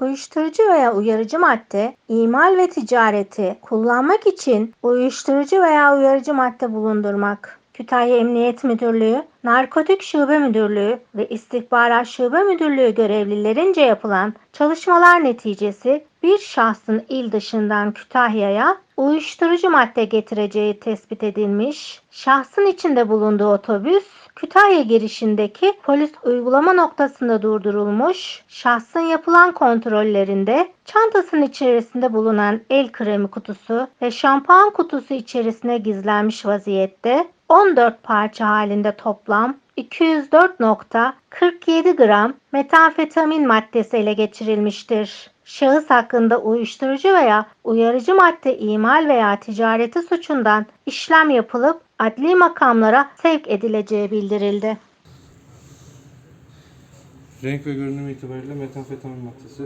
uyuşturucu veya uyarıcı madde, imal ve ticareti kullanmak için uyuşturucu veya uyarıcı madde bulundurmak. Kütahya Emniyet Müdürlüğü, Narkotik Şube Müdürlüğü ve İstihbarat Şube Müdürlüğü görevlilerince yapılan çalışmalar neticesi bir şahsın il dışından Kütahya'ya uyuşturucu madde getireceği tespit edilmiş. Şahsın içinde bulunduğu otobüs Kütahya girişindeki polis uygulama noktasında durdurulmuş. Şahsın yapılan kontrollerinde çantasının içerisinde bulunan el kremi kutusu ve şampuan kutusu içerisine gizlenmiş vaziyette 14 parça halinde toplam 204.47 gram metamfetamin maddesi ele geçirilmiştir. Şahıs hakkında uyuşturucu veya uyarıcı madde imal veya ticareti suçundan işlem yapılıp adli makamlara sevk edileceği bildirildi. Renk ve görünüm itibariyle metamfetamin maddesi.